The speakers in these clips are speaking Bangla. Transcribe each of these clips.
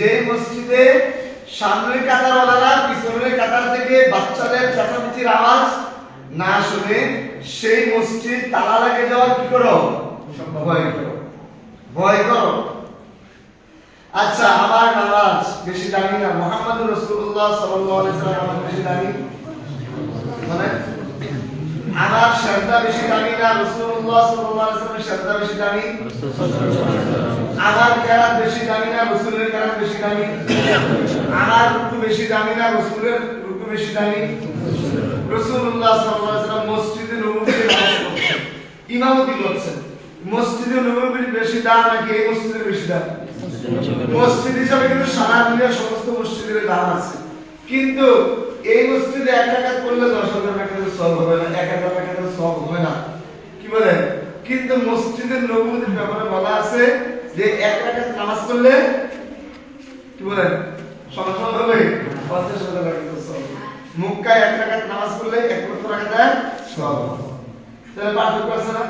যে মসজিদে সামনের কাতারওয়ালারা পিছনের কাতার থেকে বাচ্চাদের চেঁচামেচির আওয়াজ না শুনে সেই মসজিদ তালা লাগে যাওয়ার কি করো? ভয় করো। ভয় করো। আচ্ছা আমার নামাজ। বেশি দামি না। মোহাম্মদ রসুল্লাহ আমার বেশি দামি। মানে আমার শ্রদ্ধা বেশি দামি না রসুল্লাহ সাল্লাল্লাহু আলাইহি সাল্লামের শ্রদ্ধা বেশি দামি আমার কেরাত বেশি দামি না, রসুলের কেরাত বেশি দামি আমার রুকু বেশি দামি না, রসুলের রুকু বেশি দামি রসুল্লাহ সাল্লাল্লাহু আলাইহি সাল্লাম মসজিদে নববীতে ইমামতি করছেন। মসজিদে নববীর বেশি দাম নাকি এই মসজিদের বেশি দাম? মসজিদ হিসাবে কিন্তু সারা দুনিয়ার সমস্ত মসজিদের দাম আছে। কিন্তু এই মসজিদে এক টাকা করলে দশ হাজার টাকা সব হবে না, এক হাজার টাকা সব হবে না। কি বলে কিন্তু মসজিদের নবুদের ব্যাপারে বলা আছে যে এক টাকা নামাজ করলে কি বলে সমান হবে? পঞ্চাশ হাজার টাকা সব মক্কায় এক টাকা নামাজ করলে এক লক্ষ দেয় সব তাহলে পার্থক্য আছে না?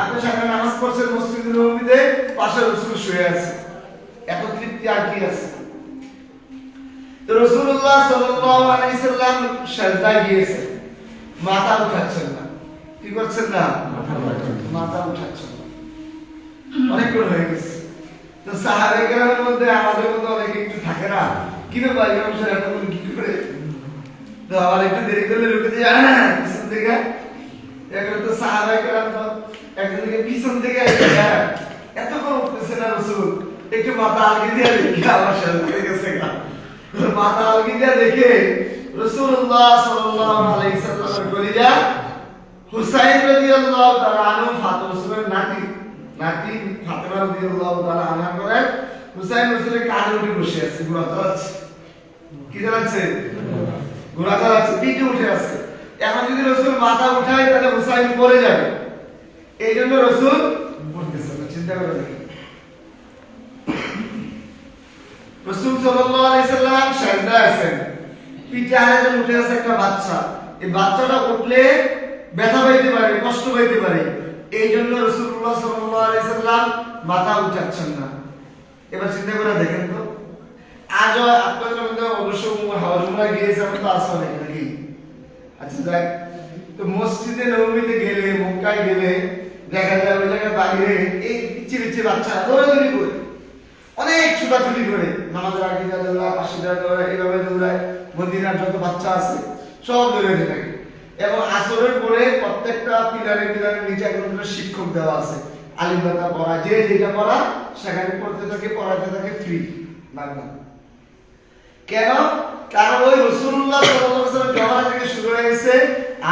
আপনি সামনে নামাজ পড়ছেন মসজিদের নবীতে পাশে রসুল শুয়ে আছে। এত তৃপ্তি আর কি আছে? তো রাসূলুল্লাহ সাল্লাম সাজদা গিয়েছে মাথা উঠাচ্ছেন না। কি করছেন না? মাথা উঠাচ্ছেন না। অনেক হয়ে গেছে। তো সাহাবে কেরামের মধ্যে আমাদের মধ্যে অনেকে একটু থাকে না। কি ব্যাপার ইমাম সাহেব কি করে? তো আবার একটু দেরি করলে লুকে দিয়ে আহ, পিছন থেকে তো একজন থেকে পিছন থেকে এত উঠতেছে না রসুল। একটু মাথা আলগি দিয়ে আমার সাথে হয়ে গেছে গা। মাথা আলগি দেখে রসুল্লাহ সাল্লাল্লাহু আলাইহি সাল্লামের কলিজা হুসাইন রাদিয়াল্লাহু তাআলা আনহু, ফাতেমা রাসূলের নাতি। নাতি ফাতেমা রাদিয়াল্লাহু তাআলা আনহা করে হুসাইন রাসূলের কাঁধে উঠে বসে আছে ঘোড়া চালাচ্ছে। কি চালাচ্ছে? ঘোড়া চালাচ্ছে, পিঠে উঠে আছে। এখন যদি রসুল মাথা উঠায়, তাহলে হুসাইন পড়ে যাবে। এই জন্য রসুল চিন্তা করে দেখেন রসুল সাল্লাল্লাহু আলাইহি সাল্লাম সাজদায় আছেন। পিঠে আরেকজন উঠে আছে একটা বাচ্চা। এই বাচ্চাটা উঠলে ব্যথা পাইতে পারে, কষ্ট পাইতে পারে। এই জন্য রসুল্লাহ সাল্লাম মাথা উঠাচ্ছেন না। এবার চিন্তা করে দেখেন তো। আজও আপনাদের মধ্যে অবশ্য হাওয়াজ উমরা গিয়েছে, আমরা তো আসা নাকি? আচ্ছা যাক। তো মসজিদে নবমীতে গেলে, মক্কায় গেলে দেখা যায় ওই জায়গায় বাইরে এই পিচ্ছি পিচ্ছি বাচ্চা, দৌড়াদৌড়ি করে। অনেক ছুটাছুটি করে নামাজের আগে যা দৌড়ায়, পাশে যা দৌড়ায় এইভাবে দৌড়ায়, মদিনার যত বাচ্চা আছে, সব দৌড়াতে থাকে। এবং আসরের পরে প্রত্যেকটা পিলারে পিলারের নিচে একজন শিক্ষক দেওয়া আছে। আলিম দাদা পড়া, যে যেটা পড়া, সেখানে পড়তে থাকে, পড়াতে থাকে ফ্রি বাংলা কেন? কারণ ওই রসুল্লাহ জমানা থেকে শুরু হয়েছে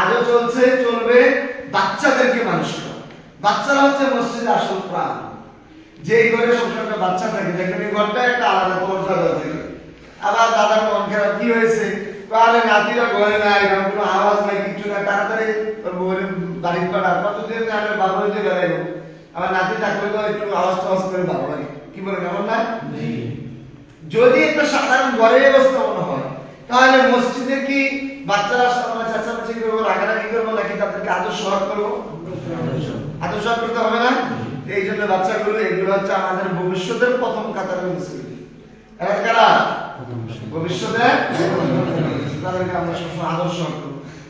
আজও চলছে, চলবে বাচ্চাদেরকে মানুষ বাচ্চারা হচ্ছে মসজিদে আসল প্রাণ। যে ঘরে সবসময় একটা বাচ্চা থাকে দেখবেন এই ঘরটা একটা আলাদা পর্দা থাকে আবার দাদার মন খারাপ কি হয়েছে? তাহলে নাতিরা ঘরে নাই এরকম কোনো আওয়াজ নাই কিছু না তাড়াতাড়ি বাড়ির পাড়া কতদিন আমি বাবা হইতে বেড়াইবো? আমার নাতি থাকলে তো একটু আওয়াজ টাওয়াজ করে ভালো লাগে। কি বলেন এমন না? যদি একটা সাধারণ ঘরের অবস্থা মনে হয় তাহলে মসজিদে কি বাচ্চারা আমরা চেঁচামেচি করব রাগারাগি করব নাকি তাদেরকে আদর্শ করব? আদর্শ করতে হবে না? এই জন্য বাচ্চাগুলো এগুলো হচ্ছে আমাদের ভবিষ্যতের প্রথম কাতারের মুসলিম। ভবিষ্যতে আদর্শ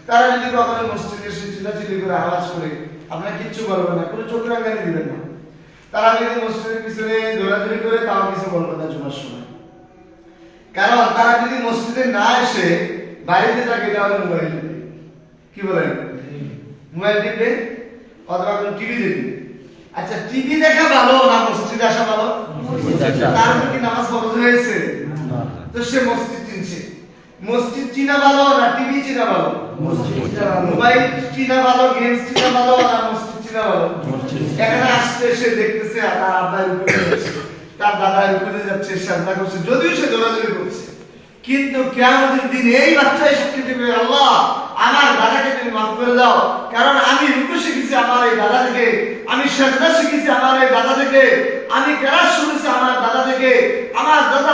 তারা যদি করে করে, আপনার কিচ্ছু না, কোনো না। তারা যদি মসজিদের পিছনে করে কিছু না সময়। কারণ তারা যদি মসজিদে না এসে বাড়িতে থাকে, তাহলে মোবাইল কি বলেন? মোবাইল টিপে অথবা টিভি দেখবে? আচ্ছা টিভি দেখা ভালো না মসজিদে আসা ভালো? তার কি নামাজ ফরজ হয়েছে? তো সে মসজিদ চিনছে। মসজিদ চিনা ভালো না টিভি চিনা ভালো? মোবাইল চিনা ভালো গেমস চিনা ভালো না মসজিদ চিনা ভালো? এখানে আসছে সে দেখতেছে তার আব্বাই উপরে যাচ্ছে। তার দাদা উপরে যাচ্ছে সাজদা করছে। যদিও সে দৌড়াদৌড়ি করছে। কিন্তু কেয়ামতের দিন এই বাচ্চাই সাক্ষী দেবে আল্লাহ। আমার দাদাকে তুমি মাফ করে দাও। কারণ আমি রুকু শিখেছি আমার এই দাদা থেকে, আমি সাজদা শিখেছি আমার এই দাদা থেকে, আমি কেরাস শুনেছি আমার দাদা থেকে, আমার দাদা